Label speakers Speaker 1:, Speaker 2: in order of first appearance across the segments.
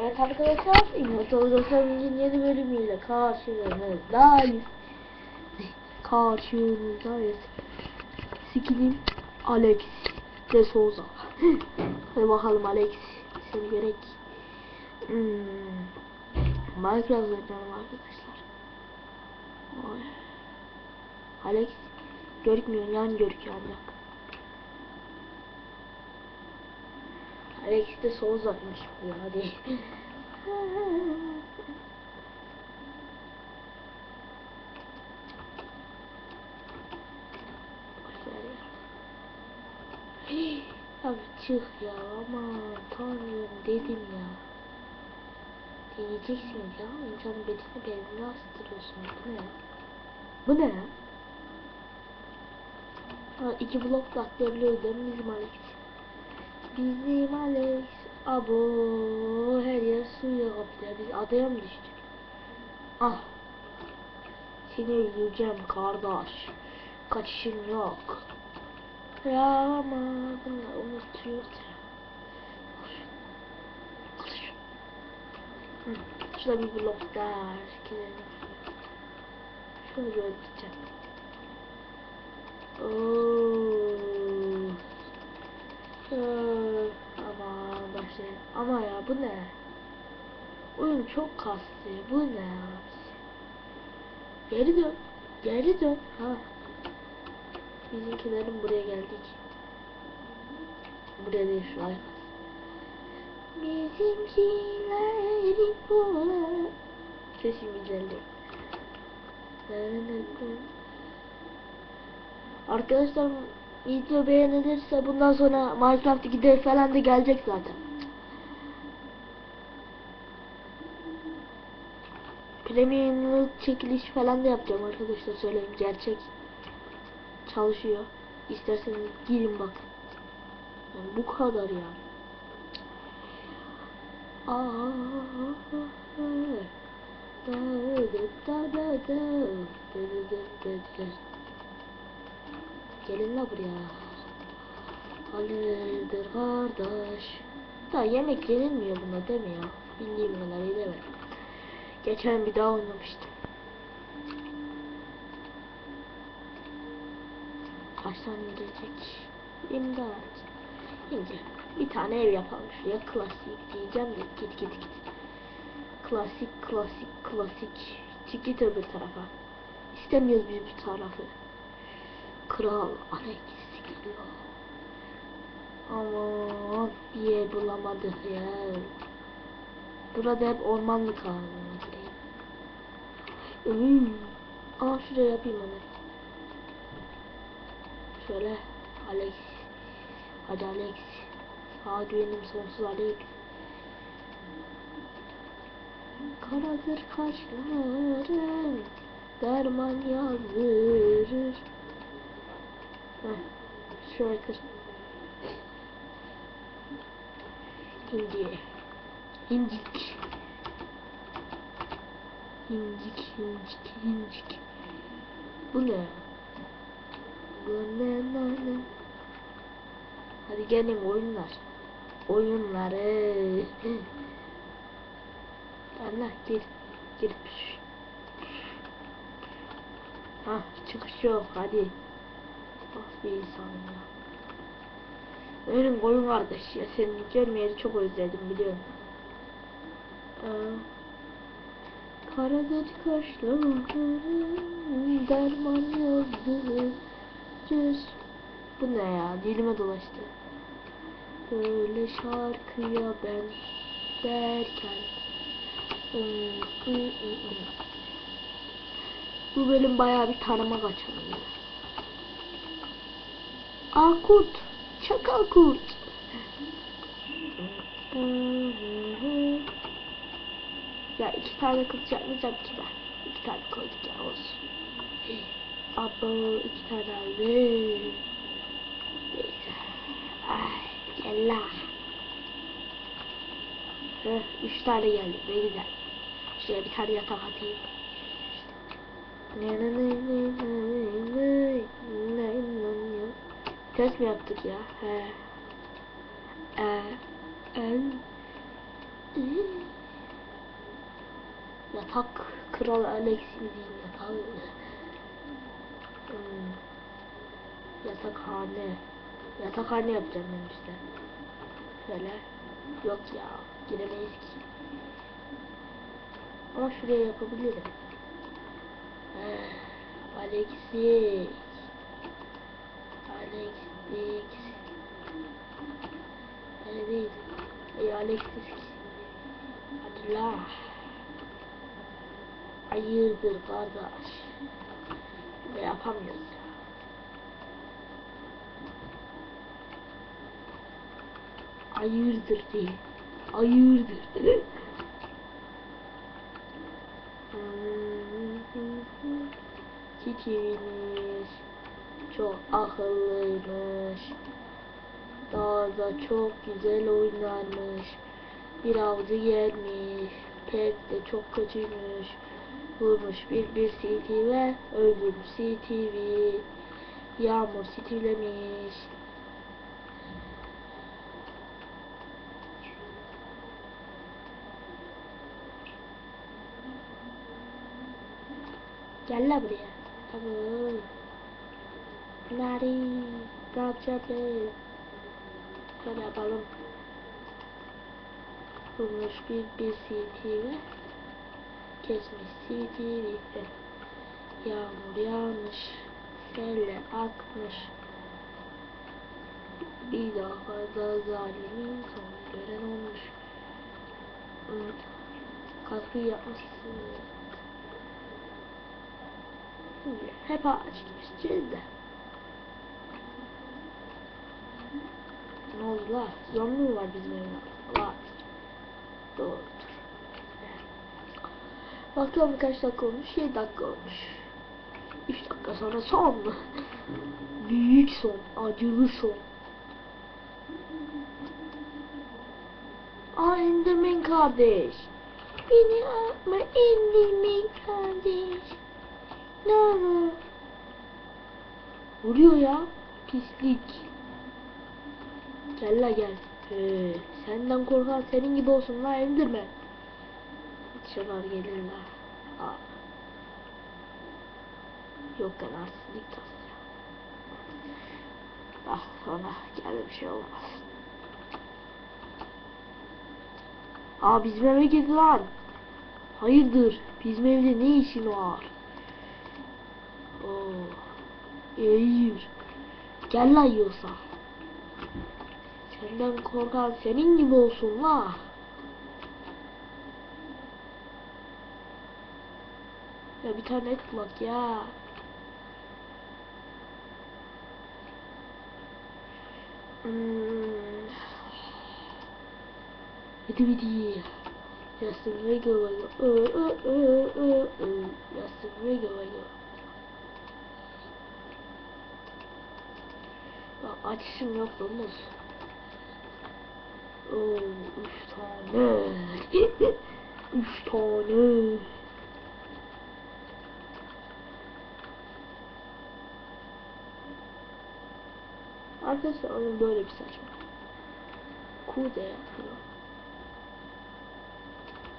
Speaker 1: Evet arkadaşlar, İmmortal Göstermenin yeni bölümüyle karşınızdayız. Karşınızdayız. Skinim Alex de Souza. Hadi bakalım Alex, seni gerek. Hmm. Minecraft oynayalım arkadaşlar. Oy. Alex görükmüyor, yan görüküyor ancak. Alex de Souza'ymış bu hadi. Abi çık ya aman tanrım dedim ya. Diyeceksiniz ya insanın bedeni beynine astırıyorsunuz bu ne? Bu ne? Ha, iki blok da atlayabiliyoruz değil mi bizim Alex? Bizim Alex abo her yer suya kaplı. Biz adaya mı düştük? Ah. Seni öldüreceğim kardeş. Kaçışın yok. Ya ama bunlar unutuyor Şurada bir blok daha. Şunu bir öldüreceğim. Oo. Ee, ama başlayalım. Ama ya bu ne? Oyun çok kastı. Bu ne ya? Geri dön. Geri dön. Ha. Bizimkilerin buraya geldik. Buraya değil şu ay. Bizimkilerin buraya. Sesim güzeldi. Arkadaşlar video beğenilirse bundan sonra Minecraft gider falan da gelecek zaten. premiumlu çekiliş falan da yapacağım arkadaşlar söyleyeyim gerçek çalışıyor. İsterseniz girin bakın. Yani bu kadar yani. Gelin la buraya. Hayırdır kardeş. Da yemek yenilmiyor buna değil mi ya? Bildiğim kadarıyla evet. Geçen bir daha oynamıştım. Kaç tane gelecek? İmdat. Şimdi bir tane ev yapalım şuraya. Klasik diyeceğim de git git git. Klasik klasik klasik. Çık git öbür tarafa. İstemiyoruz biz bu tarafı. Kral Alex geliyor. Aman bir yer bulamadık ya. Burada hep ormanlık haline Hmm. Aa şuraya yapayım onu. Şöyle Alex. Hadi Alex. Sağa güvenim sonsuz Alex. Karadır kaşların derman yazdırır. Heh, kır. Hindi. Hincik. Hincik, hincik, hincik. Bu ne? Bu ne ne ne? Hadi gelin oyunlar. Oyunları. Allah gir. Gir. Hah çıkış yok hadi. Ah bir insan ya. Benim koyun kardeş ya seni görmeyeli çok özledim biliyorum. Ee, Karadır kaşlarım derman yazdı. Cüz. Bu ne ya? Dilime dolaştı. Böyle şarkıya benzerken. Bu bölüm baya bir tarama kaçalım. Akut. Çakal kurt. iki tane kılıç yapmayacağım ki ben. İki tane koyduk ya olsun. Abo iki tane aldı. Neyse. Ay yalla. Heh, üç tane geldi. Ne güzel. Şuraya bir tane yatak atayım. Ters mi yaptık ya? He. Ee, en. Yatak kral Alex'in diyeyim yatağı. Hmm. Yatakhane. Yatakhane yapacağım ben işte. Şöyle. Yok ya. Giremeyiz ki. Ama şuraya yapabilirim. Eh, Alexis. Alexis. Öyle değil. Hadi la. Hayırdır kardeş. Ne yapamıyoruz ya. Hayırdır değil. Hayırdır. Kikimiz çok akıllıymış. Daha da çok güzel oynarmış. Bir avcı gelmiş. Pek de çok kötüymüş. Vurmuş bir bir CT ve öldürmüş CTV. Yağmur CT'lemiş. Gel la buraya. Tamam. Nari. Ne yapacağız be? Şöyle yapalım. Vurmuş bir bir Kesmiş CTV. Yağmur yağmış. Seller akmış. Bir daha da zalimin sonu gören olmuş. Hmm. Kaskı yapmışsın. Hep açmışız da. Ne oldu la? Zombi mi var bizim evde? Var. Doğrudur. Bakalım kaç dakika olmuş? 7 dakika olmuş. 3 dakika sonra son. Büyük son. Acılı son. Aa Enderman kardeş. Beni atma Enderman kardeş. Ne olur. Vuruyor ya. Pislik. Gel la gel. Ee, senden korkan senin gibi olsun la Enderman. Şunlar gelirler. Aa. Yok ben arsızlık tasacağım. Ah sonra gel bir şey olmaz. Aa bizim eve girdi lan. Hayırdır? Bizim evde ne işin var? Oo. Eğir. Gel lan yiyorsa. Senden korkan senin gibi olsun la. Ya bir tane et bak ya. Hmm. Hadi. Yasın rego rego. Ö ö ö ö ö. Yasın rego rego. Ya açışım yok domuz. Oo, üç tane. üç tane. Arkadaşlar oyun böyle bir saçma. Kude yapıyor.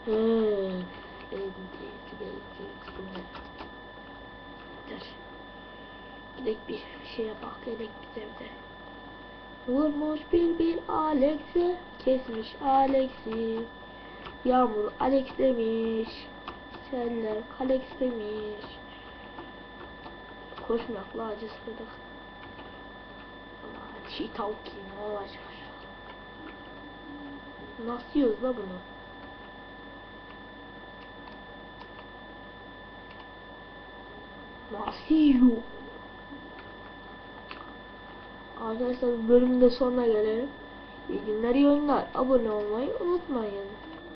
Speaker 1: Eee. Yeter. Gidek bir şey yapak gerek biz evde. Vurmuş bir bir Alex'i kesmiş Alex'i. Yağmur Alex demiş. Seller Alex demiş. Koşmakla acı sıkıdık. Çiğ tavuk yiyeyim Allah aşkına. Nasıl yiyoruz la bunu? Nasıl yiyor? Arkadaşlar bu bölümün de sonuna gelelim. İyi günler, iyi oyunlar. Abone olmayı unutmayın.